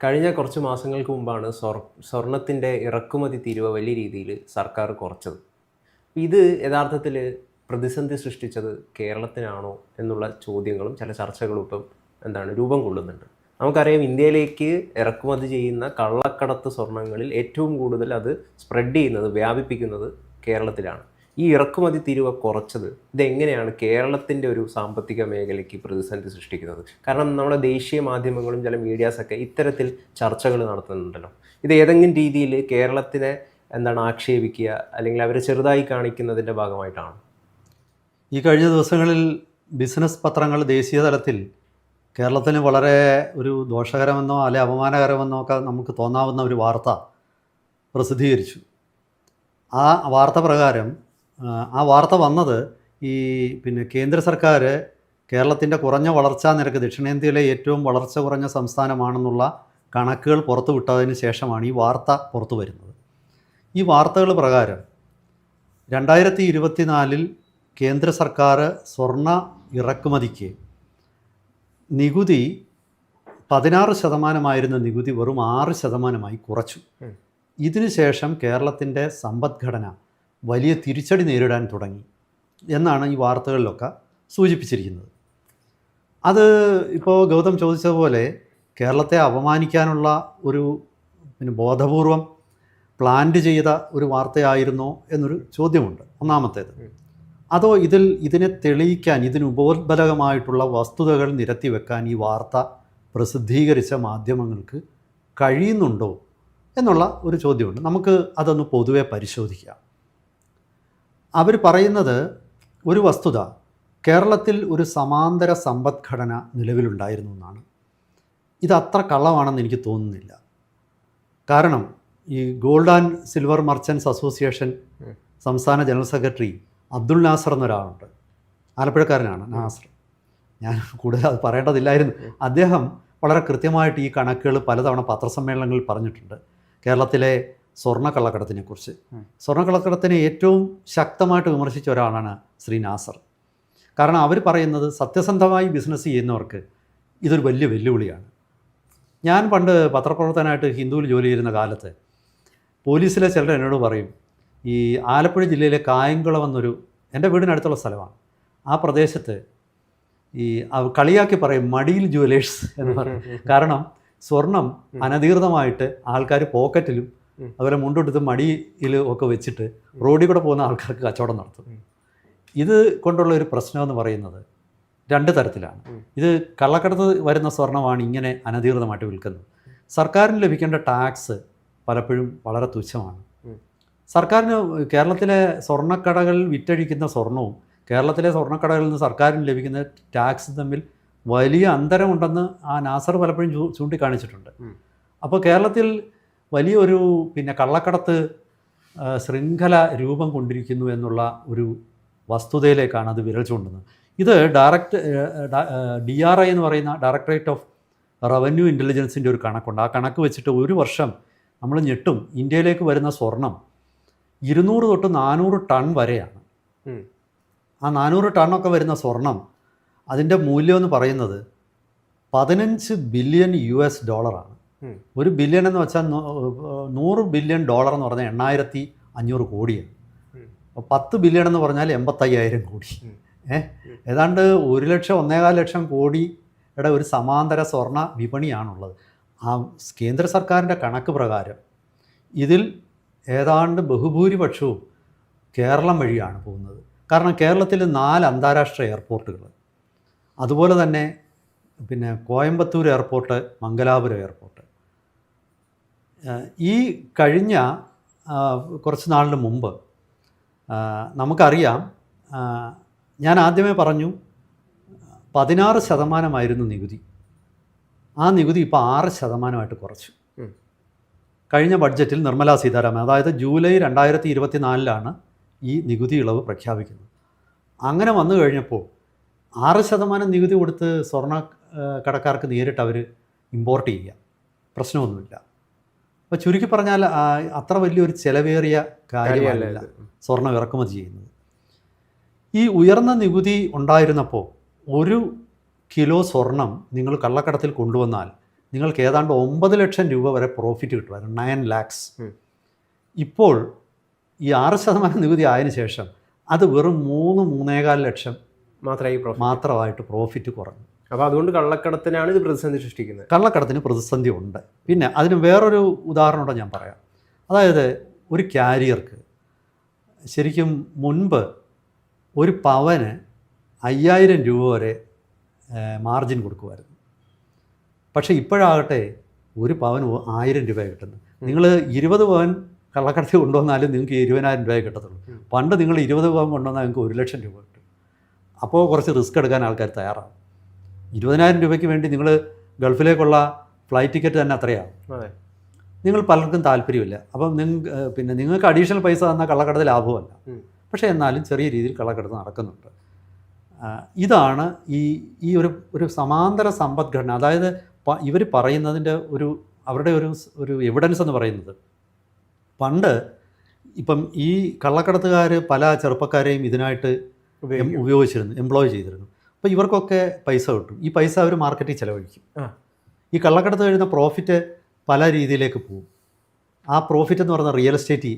കഴിഞ്ഞ കുറച്ച് മാസങ്ങൾക്ക് മുമ്പാണ് സ്വർ സ്വർണത്തിന്റെ ഇറക്കുമതി തീരുവ വലിയ രീതിയിൽ സർക്കാർ കുറച്ചത്. ഇത് യഥാർത്ഥത്തിൽ പ്രതിസന്ധി സൃഷ്ടിച്ചത് കേരളത്തിനാണോ എന്നുള്ള ചോദ്യങ്ങളും ചില ചർച്ചകളും ഇപ്പം എന്താണ് രൂപം കൊള്ളുന്നുണ്ട്. നമുക്കറിയാം ഇന്ത്യയിലേക്ക് ഇറക്കുമതി ചെയ്യുന്ന കള്ളക്കടത്ത് സ്വർണങ്ങളിൽ ഏറ്റവും കൂടുതൽ അത് സ്പ്രെഡ് ചെയ്യുന്നത് വ്യാപിപ്പിക്കുന്നത് കേരളത്തിലാണ്. ഈ ഇറക്കുമതി തീരുവ കുറച്ചത് ഇതെങ്ങനെയാണ് കേരളത്തിന്റെ ഒരു സാമ്പത്തിക മേഖലയ്ക്ക് പ്രതിസന്ധി സൃഷ്ടിക്കുന്നത്? കാരണം നമ്മുടെ ദേശീയ മാധ്യമങ്ങളും ചില മീഡിയാസൊക്കെ ഇത്തരത്തിൽ ചർച്ചകൾ നടത്തുന്നുണ്ടല്ലോ. ഇത് ഏതെങ്കിലും രീതിയിൽ കേരളത്തിനെ എന്താണ് ആക്ഷേപിക്കുക? അല്ലെങ്കിൽ അവരെ ചെറുതായി കാണിക്കുന്നതിന്റെ ഭാഗമായിട്ടാണ്? ഈ കഴിഞ്ഞ ദിവസങ്ങളിൽ ബിസിനസ് പത്രങ്ങൾ ദേശീയ തലത്തിൽ കേരളത്തിന് വളരെ ഒരു ദോഷകരമെന്നോ അല്ലെ അപമാനകരമെന്നോ ഒക്കെ നമുക്ക് തോന്നാവുന്ന ഒരു വാർത്ത പ്രസിദ്ധീകരിച്ചു. ആ വാർത്ത പ്രകാരം ആ, വാർത്ത വന്നത് ഈ പിന്നെ കേന്ദ്ര സർക്കാർ കേരളത്തിന്റെ കുറഞ്ഞ വളർച്ചാ നിരക്ക് ദക്ഷിണേന്ത്യയിലെ ഏറ്റവും വളർച്ച കുറഞ്ഞ സംസ്ഥാനമാണെന്നുള്ള കണക്കുകൾ പുറത്തു വിട്ടതിന് ശേഷമാണ് ഈ വാർത്ത പുറത്തു വരുന്നത് ഈ വാർത്തകൾ പ്രകാരം രണ്ടായിരത്തി ഇരുപത്തിനാലിൽ കേന്ദ്ര സർക്കാർ സ്വർണ ഇറക്കുമതിക്ക് നികുതി പതിനാറ് ശതമാനമായിരുന്ന നികുതി വെറും ആറ് ശതമാനമായി കുറച്ചു. ഇതിനുശേഷം കേരളത്തിന്റെ സമ്പദ്ഘടന വലിയ തിരിച്ചടി നേരിടാൻ തുടങ്ങി എന്നാണ് ഈ വാർത്തകളിലൊക്കെ സൂചിപ്പിച്ചിരിക്കുന്നത്. അത് ഇപ്പോൾ ഗൗതം ചോദിച്ചതുപോലെ കേരളത്തെ അപമാനിക്കാനുള്ള ഒരു പിന്നെ ബോധപൂർവം പ്ലാന്റ് ചെയ്ത ഒരു വാർത്തയായിരുന്നോ എന്നൊരു ചോദ്യമുണ്ട് ഒന്നാമത്തേത്. അതോ ഇതിൽ ഇതിനെ തെളിയിക്കാൻ ഇതിന് ഉപോത്ബലകമായിട്ടുള്ള വസ്തുതകൾ നിരത്തി വെക്കാൻ ഈ വാർത്ത പ്രസിദ്ധീകരിച്ച മാധ്യമങ്ങൾക്ക് കഴിയുന്നുണ്ടോ എന്നുള്ള ഒരു ചോദ്യമുണ്ട്. നമുക്ക് അതൊന്ന് പൊതുവെ പരിശോധിക്കാം. അവർ പറയുന്നത് ഒരു വസ്തുത കേരളത്തിൽ ഒരു സമാന്തര സമ്പദ്ഘടന നിലവിലുണ്ടായിരുന്നു എന്നാണ്. ഇത് അത്ര കള്ളമാണെന്ന് എനിക്ക് തോന്നുന്നില്ല. കാരണം ഈ gold and silver merchants association സംസ്ഥാന ജനറൽ സെക്രട്ടറി അബ്ദുൾ നാസർ എന്നൊരാളുണ്ട്. ആലപ്പുഴക്കാരനാണ് നാസർ. ഞാൻ കൂടുതൽ അത് പറയേണ്ടതില്ലായിരുന്നു. അദ്ദേഹം വളരെ കൃത്യമായിട്ട് ഈ കണക്കുകൾ പലതവണ പത്രസമ്മേളനങ്ങളിൽ പറഞ്ഞിട്ടുണ്ട്. കേരളത്തിലെ സ്വർണക്കള്ളക്കടത്തിനെക്കുറിച്ച്. സ്വർണക്കള്ളക്കടത്തിനെ ഏറ്റവും ശക്തമായിട്ട് വിമർശിച്ച ഒരാളാണ് ശ്രീ നാസർ. കാരണം അവർ പറയുന്നത് സത്യസന്ധമായി ബിസിനസ് ചെയ്യുന്നവർക്ക് ഇതൊരു വലിയ വെല്ലുവിളിയാണ്. ഞാൻ പണ്ട് പത്രപ്രവർത്തനമായിട്ട് ഹിന്ദുവിൽ ജോലി ചെയ്യുന്ന കാലത്ത് പോലീസിലെ ചിലർ എന്നോട് പറയും ഈ ആലപ്പുഴ ജില്ലയിലെ കായംകുളം എന്നൊരു എന്റെ വീടിനടുത്തുള്ള സ്ഥലമാണ്. ആ പ്രദേശത്ത് ഈ കളിയാക്കി പറയും മടിയിൽ ജുവലേഴ്സ് എന്ന് പറയും. കാരണം സ്വർണം അനധികൃതമായിട്ട് ആൾക്കാർ പോക്കറ്റിലും. അതുപോലെ മുണ്ടെടുത്ത് മടിയിൽ ഒക്കെ വെച്ചിട്ട് റോഡിൽ കൂടെ പോകുന്ന ആൾക്കാർക്ക് കച്ചവടം നടത്തും. ഇത് കൊണ്ടുള്ള ഒരു പ്രശ്നം എന്ന് പറയുന്നത് രണ്ട് തരത്തിലാണ്. ഇത് കള്ളക്കടത്ത് വരുന്ന സ്വർണമാണ് ഇങ്ങനെ അനധികൃതമായിട്ട് വിൽക്കുന്നത്. സർക്കാരിന് ലഭിക്കേണ്ട ടാക്സ് പലപ്പോഴും വളരെ തുച്ഛമാണ്. സർക്കാരിന് കേരളത്തിലെ സ്വർണക്കടകൾ വിറ്റഴിക്കുന്ന സ്വർണവും കേരളത്തിലെ സ്വർണക്കടകളിൽ നിന്ന് സർക്കാരിന് ലഭിക്കുന്ന ടാക്സ് തമ്മിൽ വലിയ അന്തരമുണ്ടെന്ന് ആ നാസർ പലപ്പോഴും ചൂണ്ടിക്കാണിച്ചിട്ടുണ്ട്. അപ്പോൾ കേരളത്തിൽ വലിയൊരു പിന്നെ കള്ളക്കടത്ത് ശൃംഖല രൂപം കൊണ്ടിരിക്കുന്നു എന്നുള്ള ഒരു വസ്തുതയിലേക്കാണ് അത് വിരൽ ചൂണ്ടുന്നത് ഇത് ഡയറക്റ്റ് ഡി ആർ ഐ എന്ന് പറയുന്ന ഡയറക്ടറേറ്റ് ഓഫ് റവന്യൂ ഇന്റലിജൻസിന്റെ ഒരു കണക്കുണ്ട് ആ കണക്ക് വെച്ചിട്ട് ഒരു വർഷം നമ്മൾ ഞെട്ടും ഇന്ത്യയിലേക്ക് വരുന്ന സ്വർണം ഇരുന്നൂറ് തൊട്ട് നാനൂറ് ടൺ വരെയാണ്. ആ നാനൂറ് ടണ്ണൊക്കെ വരുന്ന സ്വർണം അതിന്റെ മൂല്യം എന്ന് പറയുന്നത് പതിനഞ്ച് ബില്യൺ യു എസ് ഡോളറാണ്. ഒരു ബില്യൺ എന്ന് വെച്ചാൽ നൂറ് ബില്യൺ ഡോളർ എന്ന് പറഞ്ഞാൽ എണ്ണായിരത്തി അഞ്ഞൂറ് കോടിയാണ് പത്ത് ബില്യൺ എന്ന് പറഞ്ഞാൽ എൺപത്തയ്യായിരം കോടി. ഏ? ഏതാണ്ട് ഒരു ലക്ഷം ഒന്നേകാൽ ലക്ഷം കോടിയുടെ ഒരു സമാന്തര സ്വർണ വിപണിയാണുള്ളത്. ആ കേന്ദ്ര സർക്കാരിന്റെ കണക്ക് പ്രകാരം ഇതിൽ ഏതാണ്ട് ബഹുഭൂരിപക്ഷവും കേരളം വഴിയാണ് പോകുന്നത്. കാരണം കേരളത്തിൽ നാല് അന്താരാഷ്ട്ര എയർപോർട്ടുകൾ. അതുപോലെ തന്നെ പിന്നെ കോയമ്പത്തൂർ എയർപോർട്ട് മംഗലാപുരം എയർപോർട്ട്. ഈ കഴിഞ്ഞ കുറച്ച് നാളിന് മുമ്പ് നമുക്കറിയാം ഞാൻ ആദ്യമേ പറഞ്ഞു പതിനാറ് ശതമാനമായിരുന്നു നികുതി. ആ നികുതി ഇപ്പോൾ ആറ് ശതമാനമായിട്ട് കുറച്ചു. കഴിഞ്ഞ ബഡ്ജറ്റിൽ നിർമ്മലാ സീതാരാമൻ അതായത് ജൂലൈ രണ്ടായിരത്തി ഇരുപത്തി നാലിലാണ് ഈ നികുതി ഇളവ് പ്രഖ്യാപിക്കുന്നത്. അങ്ങനെ വന്നു കഴിഞ്ഞപ്പോൾ ആറ് ശതമാനം നികുതി കൊടുത്ത് സ്വർണ കടക്കാർക്ക് നേരിട്ട് അവർ ഇമ്പോർട്ട് ചെയ്യുക. പ്രശ്നമൊന്നുമില്ല. അപ്പോൾ ചുരുക്കി പറഞ്ഞാൽ അത്ര വലിയൊരു ചെലവേറിയ കാര്യമല്ല സ്വർണം സ്വർണം ഇറക്കുമതി ചെയ്യുന്നത്. ഈ ഉയർന്ന നികുതി ഉണ്ടായിരുന്നപ്പോൾ ഒരു കിലോ സ്വർണം നിങ്ങൾ കള്ളക്കടത്തിൽ കൊണ്ടുവന്നാൽ നിങ്ങൾക്ക് ഏതാണ്ട് ഒമ്പത് ലക്ഷം രൂപ വരെ പ്രോഫിറ്റ് കിട്ടുമായിരുന്നു. നയൻ ലാക്സ് ഇപ്പോൾ ഈ ആറ് ശതമാനം നികുതി ആയതിനു ശേഷം അത് വെറും മൂന്ന് മൂന്നേകാൽ ലക്ഷം മാത്രമേ മാത്രമായിട്ട് പ്രോഫിറ്റ് കുറഞ്ഞു. അപ്പോൾ അതുകൊണ്ട് കള്ളക്കടത്തിനാണ് ഇത് പ്രതിസന്ധി സൃഷ്ടിക്കുന്നത്. കള്ളക്കടത്തിന് പ്രതിസന്ധി ഉണ്ട്. പിന്നെ അതിന് വേറൊരു ഉദാഹരണം കൂടെ ഞാൻ പറയാം. അതായത് ഒരു ക്യാരിയർക്ക് ശരിക്കും മുൻപ് ഒരു പവന് അയ്യായിരം രൂപ വരെ മാർജിൻ കൊടുക്കുമായിരുന്നു. പക്ഷേ ഇപ്പോഴാകട്ടെ ഒരു പവൻ ആയിരം രൂപ കിട്ടുന്നു. നിങ്ങൾ ഇരുപത് പവൻ കള്ളക്കടത്തി കൊണ്ടുവന്നാലും നിങ്ങൾക്ക് ഇരുപതിനായിരം രൂപയെ കിട്ടത്തുള്ളൂ. പണ്ട് നിങ്ങൾ ഇരുപത് പവൻ കൊണ്ടുവന്നാൽ നിങ്ങൾക്ക് ഒരു ലക്ഷം രൂപ കിട്ടും. അപ്പോൾ കുറച്ച് റിസ്ക് എടുക്കാൻ ആൾക്കാർ തയ്യാറാവും. ഇരുപതിനായിരം രൂപയ്ക്ക് വേണ്ടി നിങ്ങൾ ഗൾഫിലേക്കുള്ള ഫ്ലൈറ്റ് ടിക്കറ്റ് തന്നെ അത്രയാണ് അതെ. നിങ്ങൾ പലർക്കും താല്പര്യമില്ല. അപ്പം നിങ്ങൾ പിന്നെ നിങ്ങൾക്ക് അഡീഷണൽ പൈസ തന്നാൽ കള്ളക്കടത്ത് ലാഭമല്ല. പക്ഷേ എന്നാലും ചെറിയ രീതിയിൽ കള്ളക്കടത്ത് നടക്കുന്നുണ്ട്. ഇതാണ് ഈ ഈ ഒരു ഒരു സമാന്തര സമ്പദ്ഘടന. അതായത് ഇവർ പറയുന്നതിന്റെ ഒരു അവരുടെ ഒരു ഒരു എവിഡൻസ് എന്ന് പറയുന്നത്. പണ്ട് ഇപ്പം ഈ കള്ളക്കടത്തുകാർ പല ചെറുപ്പക്കാരെയും ഇതിനായിട്ട് ഉപയോഗിച്ചിരുന്നു എംപ്ലോയ് ചെയ്തിരുന്നു. അപ്പോൾ ഇവർക്കൊക്കെ പൈസ കിട്ടും. ഈ പൈസ അവർ മാർക്കറ്റിൽ ചിലവഴിക്കും. ഈ കള്ളക്കടത്ത് കഴിയുന്ന പ്രോഫിറ്റ് പല രീതിയിലേക്ക് പോകും. ആ പ്രോഫിറ്റ് എന്ന് പറയുന്ന റിയൽ എസ്റ്റേറ്റ്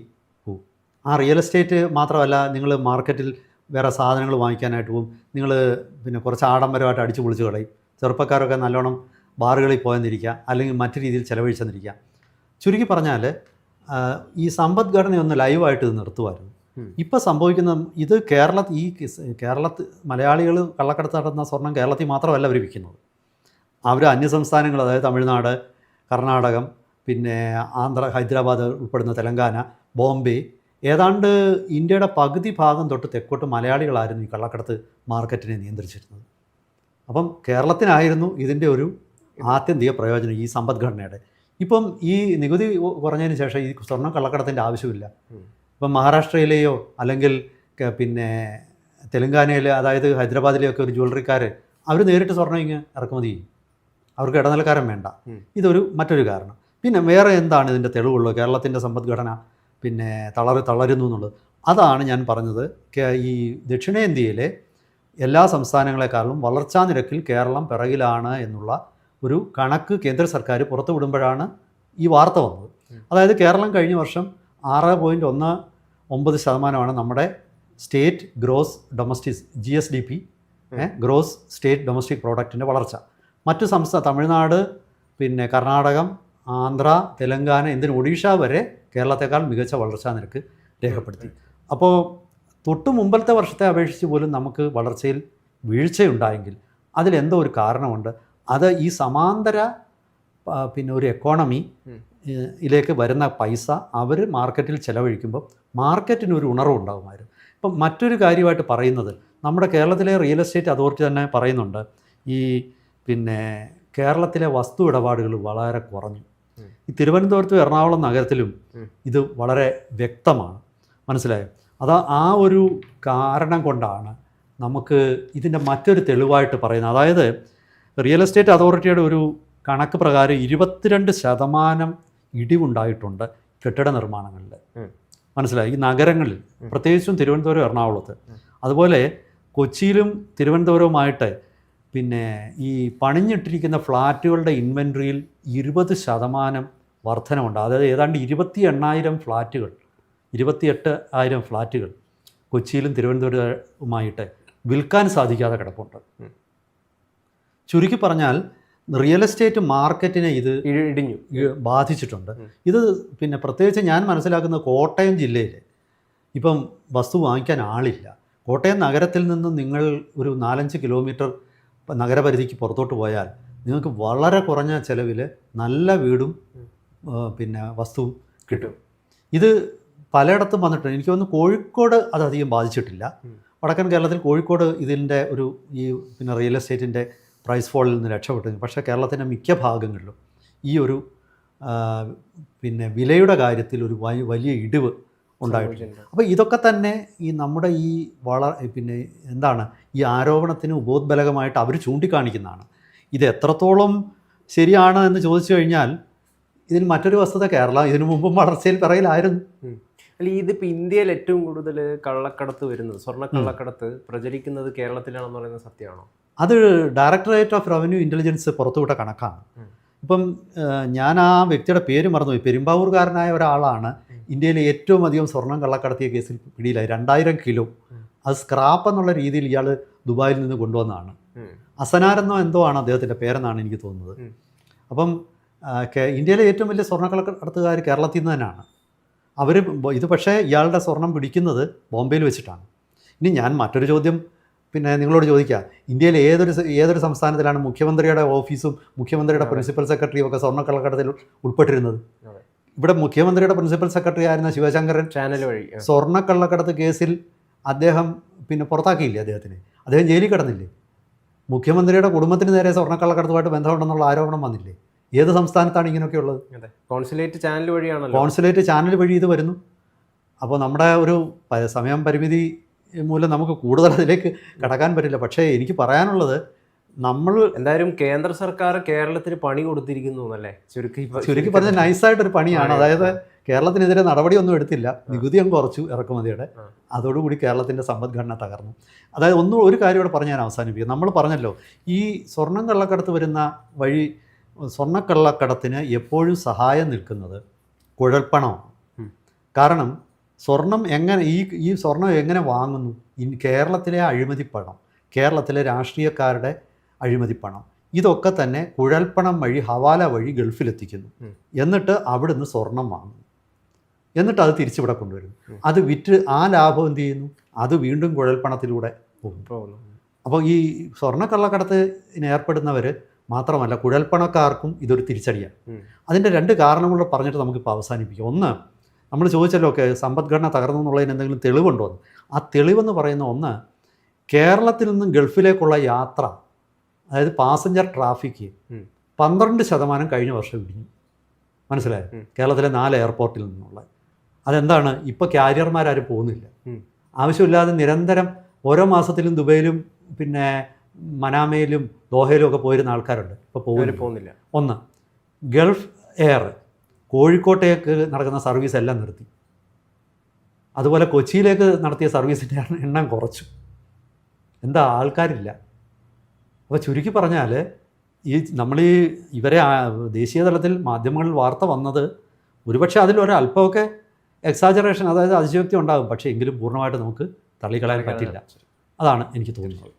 പോകും. ആ റിയൽ എസ്റ്റേറ്റ് മാത്രമല്ല നിങ്ങൾ മാർക്കറ്റിൽ വേറെ സാധനങ്ങൾ വാങ്ങിക്കാനായിട്ട് പോകും. നിങ്ങൾ പിന്നെ കുറച്ച് ആഡംബരമായിട്ട് അടിച്ചു പൊളിച്ച് കളയും. ചെറുപ്പക്കാരൊക്കെ നല്ലോണം ബാറുകളിൽ പോയെന്നിരിക്കുക അല്ലെങ്കിൽ മറ്റു രീതിയിൽ ചിലവഴിച്ചെന്നിരിക്കുക. ചുരുക്കി പറഞ്ഞാൽ ഈ സമ്പദ്ഘടനയൊന്ന് ലൈവായിട്ട് ഇത് നിർത്തുമായിരുന്നു. ഇപ്പോൾ സംഭവിക്കുന്ന ഇത് കേരള ഈ കേരളത്തിൽ മലയാളികൾ കള്ളക്കടത്ത് നടത്തുന്ന സ്വർണം കേരളത്തിൽ മാത്രമല്ല അവർ വിൽക്കുന്നത്. അവർ അന്യസംസ്ഥാനങ്ങൾ അതായത് തമിഴ്നാട് കർണാടകം പിന്നെ ആന്ധ്ര ഹൈദരാബാദ് ഉൾപ്പെടുന്ന തെലങ്കാന ബോംബെ ഏതാണ്ട് ഇന്ത്യയുടെ പകുതി ഭാഗം തൊട്ട് തെക്കോട്ട് മലയാളികളായിരുന്നു ഈ കള്ളക്കടത്ത് മാർക്കറ്റിനെ നിയന്ത്രിച്ചിരുന്നത്. അപ്പം കേരളത്തിനായിരുന്നു ഇതിന്റെ ഒരു ആത്യന്തിക പ്രയോജനം ഈ സമ്പദ്ഘടനയുടെ. ഇപ്പം ഈ നികുതി കുറഞ്ഞതിന് ശേഷം ഈ സ്വർണം കള്ളക്കടത്തിന്റെ ആവശ്യമില്ല. ഇപ്പം മഹാരാഷ്ട്രയിലെയോ അല്ലെങ്കിൽ പിന്നെ തെലങ്കാനയിലെ അതായത് ഹൈദരാബാദിലെയൊക്കെ ഒരു ജ്വല്ലറിക്കാർ അവർ നേരിട്ട് സ്വർണം ഇങ്ങ് ഇറക്കുമതി ചെയ്യും. അവർക്ക് ഇടനിലക്കാരൻ വേണ്ട. ഇതൊരു മറ്റൊരു കാരണം. പിന്നെ വേറെ എന്താണ് ഇതിന്റെ തെളിവുള്ളത്? കേരളത്തിന്റെ സമ്പദ്ഘടന പിന്നെ തളർ തളരുന്നു എന്നുള്ളത്. അതാണ് ഞാൻ പറഞ്ഞത്. ഈ ദക്ഷിണേന്ത്യയിലെ എല്ലാ സംസ്ഥാനങ്ങളെക്കാളും വളർച്ചാ നിരക്കിൽ കേരളം പിറകിലാണ് എന്നുള്ള ഒരു കണക്ക് കേന്ദ്ര സർക്കാർ പുറത്തു വിടുമ്പോഴാണ് ഈ വാർത്ത വന്നത്. അതായത് കേരളം കഴിഞ്ഞ വർഷം ആറ് പോയിന്റ് ഒന്ന് ഒമ്പത് ശതമാനമാണ് നമ്മുടെ state gross domestic G S D P gross state domestic പ്രോഡക്റ്റിന്റെ വളർച്ച. മറ്റു സംസ്ഥാന തമിഴ്നാട് പിന്നെ കർണാടകം ആന്ധ്ര തെലങ്കാന എന്തിന് ഒഡീഷ വരെ കേരളത്തെക്കാൾ മികച്ച വളർച്ചാ നിരക്ക് രേഖപ്പെടുത്തി. അപ്പോൾ തൊട്ടു മുമ്പത്തെ വർഷത്തെ അപേക്ഷിച്ച് പോലും നമുക്ക് വളർച്ചയിൽ വീഴ്ചയുണ്ടായെങ്കിൽ അതിലെന്തോ ഒരു കാരണമുണ്ട്. അത് ഈ സമാന്തര പിന്നെ ഒരു എക്കോണമി. ഇതിലേക്ക് വരുന്ന പൈസ അവർ മാർക്കറ്റിൽ ചിലവഴിക്കുമ്പോൾ മാർക്കറ്റിന് ഒരു ഉണർവ് ഉണ്ടാകുമായിരുന്നു. ഇപ്പം മറ്റൊരു കാര്യമായിട്ട് പറയുന്നത് നമ്മുടെ കേരളത്തിലെ റിയൽ എസ്റ്റേറ്റ് അതോറിറ്റി തന്നെ പറയുന്നുണ്ട് ഈ പിന്നെ കേരളത്തിലെ വസ്തു ഇടപാടുകൾ വളരെ കുറഞ്ഞു. ഈ തിരുവനന്തപുരത്തും എറണാകുളം നഗരത്തിലും ഇത് വളരെ വ്യക്തമാണ്. മനസ്സിലായോ? അതാ ആ ഒരു കാരണം കൊണ്ടാണ് നമുക്ക് ഇതിന്റെ മറ്റൊരു തെളിവായിട്ട് പറയുന്നത്. അതായത് റിയൽ എസ്റ്റേറ്റ് അതോറിറ്റിയുടെ ഒരു കണക്ക് പ്രകാരം ഇരുപത്തിരണ്ട് ശതമാനം ഇടിവുണ്ടായിട്ടുണ്ട് കെട്ടിട നിർമ്മാണങ്ങളിൽ. മനസ്സിലായി? ഈ നഗരങ്ങളിൽ. പ്രത്യേകിച്ചും തിരുവനന്തപുരം എറണാകുളത്ത്. അതുപോലെ കൊച്ചിയിലും തിരുവനന്തപുരവുമായിട്ട് പിന്നെ ഈ പണിഞ്ഞിട്ടിരിക്കുന്ന ഫ്ലാറ്റുകളുടെ ഇൻവെൻട്രിയിൽ ഇരുപത് ശതമാനം വർധനമുണ്ട്. അതായത് ഏതാണ്ട് ഇരുപത്തി എണ്ണായിരം ഫ്ലാറ്റുകൾ ഇരുപത്തിയെട്ട് ആയിരം ഫ്ലാറ്റുകൾ കൊച്ചിയിലും തിരുവനന്തപുരവുമായിട്ട് വിൽക്കാൻ സാധിക്കാതെ കിടപ്പുണ്ട്. ചുരുക്കി പറഞ്ഞാൽ റിയൽ എസ്റ്റേറ്റ് മാർക്കറ്റിനെ ഇത് ഇടിഞ്ഞു. ബാധിച്ചിട്ടുണ്ട്. ഇത് പിന്നെ പ്രത്യേകിച്ച് ഞാൻ മനസ്സിലാക്കുന്ന കോട്ടയം ജില്ലയിൽ ഇപ്പം വസ്തു വാങ്ങിക്കാൻ ആളില്ല. കോട്ടയം നഗരത്തിൽ നിന്ന് നിങ്ങൾ ഒരു നാലഞ്ച് കിലോമീറ്റർ നഗരപരിധിക്ക് പുറത്തോട്ട് പോയാൽ നിങ്ങൾക്ക് വളരെ കുറഞ്ഞ ചിലവിൽ നല്ല വീടും പിന്നെ വസ്തുവും കിട്ടും. ഇത് പലയിടത്തും വന്നിട്ടുണ്ട്. എനിക്ക് തോന്നുന്നു കോഴിക്കോട് അതധികം ബാധിച്ചിട്ടില്ല. വടക്കൻ കേരളത്തിൽ കോഴിക്കോട് ഇതിന്റെ ഒരു ഈ പിന്നെ റിയൽ എസ്റ്റേറ്റിന്റെ പ്രൈസ് ഫോളിൽ നിന്ന് രക്ഷപ്പെട്ടു. പക്ഷേ കേരളത്തിന്റെ മിക്ക ഭാഗങ്ങളിലും ഈ ഒരു പിന്നെ വിലയുടെ കാര്യത്തിൽ ഒരു വലിയ ഇടിവ് ഉണ്ടായിട്ടുണ്ട്. അപ്പോൾ ഇതൊക്കെ തന്നെ ഈ നമ്മുടെ ഈ വള പിന്നെ എന്താണ് ഈ ആരോപണത്തിന് ഉപോത്ബലകമായിട്ട് അവർ ചൂണ്ടിക്കാണിക്കുന്നതാണ്. ഇത് എത്രത്തോളം ശരിയാണ് എന്ന് ചോദിച്ചു കഴിഞ്ഞാൽ ഇതിന് മറ്റൊരു വസ്തുത കേരള ഇതിനു മുമ്പും വളർച്ചയിൽ പിറയിലായിരുന്നു അല്ല ഇതിപ്പോൾ ഇന്ത്യയിൽ ഏറ്റവും കൂടുതൽ കള്ളക്കടത്ത് വരുന്നത് സ്വർണ കള്ളക്കടത്ത് പ്രചരിക്കുന്നത് കേരളത്തിലാണെന്ന് പറയുന്നത് സത്യമാണോ? അത് ഡയറക്ടറേറ്റ് ഓഫ് റവന്യൂ ഇന്റലിജൻസ് പുറത്തുവിട്ട കണക്കാണ്. ഇപ്പം ഞാൻ ആ വ്യക്തിയുടെ പേര് മറന്നുപോയി പെരുമ്പാവൂർകാരനായ ഒരാളാണ് ഇന്ത്യയിലെ ഏറ്റവും അധികം സ്വർണം കള്ളക്കടത്തിയ കേസിൽ പിടിയിലായി. രണ്ടായിരം കിലോ. അത് സ്ക്രാപ്പ് എന്നുള്ള രീതിയിൽ ഇയാൾ ദുബായിൽ നിന്ന് കൊണ്ടുവന്നതാണ്. അസനാരെന്നോ എന്തോ ആണ് അദ്ദേഹത്തിന്റെ പേരെന്നാണ് എനിക്ക് തോന്നുന്നത്. അപ്പം ഇന്ത്യയിലെ ഏറ്റവും വലിയ സ്വർണക്കള്ളക്കടത്തുകാർ കേരളത്തിൽ നിന്ന് തന്നെയാണ്. അവർ ഇത് പക്ഷേ ഇയാളുടെ സ്വർണം പിടിക്കുന്നത് ബോംബെയിൽ വെച്ചിട്ടാണ്. ഇനി ഞാൻ മറ്റൊരു ചോദ്യം പിന്നെ നിങ്ങളോട് ചോദിക്കാം ഇന്ത്യയിൽ ഏതൊരു ഏതൊരു സംസ്ഥാനത്തിലാണ് മുഖ്യമന്ത്രിയുടെ ഓഫീസും മുഖ്യമന്ത്രിയുടെ പ്രിൻസിപ്പൽ സെക്രട്ടറിയും ഒക്കെ സ്വർണക്കള്ളക്കടത്തിൽ ഉൾപ്പെട്ടിരുന്നത്? ഇവിടെ മുഖ്യമന്ത്രിയുടെ പ്രിൻസിപ്പൽ സെക്രട്ടറി ആയിരുന്ന ശിവശങ്കരൻ ചാനൽ വഴി. സ്വർണക്കള്ളക്കടത്ത് കേസിൽ അദ്ദേഹം പിന്നെ പുറത്താക്കിയില്ലേ അദ്ദേഹത്തിന്? അദ്ദേഹം ജയിലിൽ കിടന്നില്ലേ? മുഖ്യമന്ത്രിയുടെ കുടുംബത്തിന് നേരെ സ്വർണക്കള്ളക്കടത്തുമായിട്ട് ബന്ധമുണ്ടെന്നുള്ള ആരോപണം വന്നില്ലേ? ഏത് സംസ്ഥാനത്താണ് ഇങ്ങനെയൊക്കെ ഉള്ളത്? കോൺസുലേറ്റ് ചാനൽ വഴിയാണ് കോൺസുലേറ്റ് ചാനൽ വഴി ഇത് വരുന്നു. അപ്പോൾ നമ്മുടെ ഒരു സമയം പരിമിതി മൂലം നമുക്ക് കൂടുതൽ അതിലേക്ക് കടക്കാൻ പറ്റില്ല. പക്ഷേ എനിക്ക് പറയാനുള്ളത് നമ്മൾ എന്തായാലും കേന്ദ്ര സർക്കാർ കേരളത്തിന് പണി കൊടുത്തിരിക്കുന്നു എന്നല്ലേ? ചുരുക്കി ചുരുക്കി പറഞ്ഞ നൈസായിട്ടൊരു പണിയാണ്. അതായത്. കേരളത്തിനെതിരെ നടപടിയൊന്നും എടുത്തില്ല. നികുതി അങ്ങ് കുറച്ചു ഇറക്കുമതിയുടെ. അതോടുകൂടി കേരളത്തിന്റെ സമ്പദ്ഘടന തകർന്നു. അതായത് ഒന്നും ഒരു കാര്യം ഇവിടെ പറഞ്ഞ് ഞാൻ അവസാനിപ്പിക്കും. നമ്മൾ പറഞ്ഞല്ലോ ഈ സ്വർണം കള്ളക്കടത്ത് വരുന്ന വഴി സ്വർണക്കള്ളക്കടത്തിന് എപ്പോഴും സഹായം നിൽക്കുന്നത് കുഴൽപ്പണമാണ്. കാരണം സ്വർണം എങ്ങനെ ഈ ഈ സ്വർണം എങ്ങനെ വാങ്ങുന്നു? ഇൻ കേരളത്തിലെ അഴിമതിപ്പണം കേരളത്തിലെ രാഷ്ട്രീയക്കാരുടെ അഴിമതിപ്പണം ഇതൊക്കെ തന്നെ കുഴൽപ്പണം വഴി ഹവാല വഴി ഗൾഫിലെത്തിക്കുന്നു. എന്നിട്ട് അവിടുന്ന് സ്വർണം വാങ്ങുന്നു. എന്നിട്ട് അത് തിരിച്ചിവിടെ കൊണ്ടുവരുന്നു. അത് വിറ്റ് ആ ലാഭം എന്ത് ചെയ്യുന്നു? അത് വീണ്ടും കുഴൽപ്പണത്തിലൂടെ പോകും അപ്പോൾ ഈ സ്വർണക്കള്ളക്കടത്തിന് ഏർപ്പെടുന്നവർ മാത്രമല്ല കുഴൽപ്പണക്കാർക്കും ഇതൊരു തിരിച്ചടിയാണ്. അതിന്റെ രണ്ട് കാരണങ്ങൾ പറഞ്ഞിട്ട് നമുക്കിപ്പോൾ അവസാനിപ്പിക്കാം. ഒന്ന് നമ്മൾ ചോദിച്ചല്ലോ ഒക്കെ സമ്പദ്ഘടന തകർന്നു എന്നുള്ളതിന് എന്തെങ്കിലും തെളിവുണ്ടോ എന്ന്. ആ തെളിവെന്ന് പറയുന്ന ഒന്ന് കേരളത്തിൽ നിന്നും ഗൾഫിലേക്കുള്ള യാത്ര അതായത് പാസഞ്ചർ ട്രാഫിക്ക്. പന്ത്രണ്ട് ശതമാനം കഴിഞ്ഞ വർഷം ഇടിഞ്ഞു. മനസ്സിലായോ? കേരളത്തിലെ നാല് എയർപോർട്ടിൽ നിന്നുള്ള. അതെന്താണ്? ഇപ്പോൾ ക്യാരിയർമാരും പോകുന്നില്ല. ആവശ്യമില്ലാതെ നിരന്തരം ഓരോ മാസത്തിലും ദുബൈയിലും പിന്നെ മനാമയിലും ദോഹയിലും ഒക്കെ പോയിരുന്ന ആൾക്കാരുണ്ട്. ഇപ്പോൾ പോകുന്നില്ല. ഒന്ന് ഗൾഫ് എയർ. കോഴിക്കോട്ടേക്ക് നടക്കുന്ന സർവീസ് എല്ലാം നിർത്തി. അതുപോലെ കൊച്ചിയിലേക്ക് നടത്തിയ സർവീസിന്റെ എണ്ണം കുറച്ചു. എന്താ ആൾക്കാരില്ല. അപ്പോൾ ചുരുക്കി പറഞ്ഞാൽ ഈ നമ്മൾ ഈ ഇവരെ ദേശീയ തലത്തിൽ മാധ്യമങ്ങളിൽ വാർത്ത വന്നത് ഒരുപക്ഷെ അതിലൊരല്പമൊക്കെ എക്സാജറേഷൻ അതായത് അതിശയോക്തി ഉണ്ടാകും. പക്ഷേ എങ്കിലും പൂർണമായിട്ട് നമുക്ക് തള്ളിക്കളയാൻ പറ്റില്ല. അതാണ് എനിക്ക് തോന്നുന്നത്.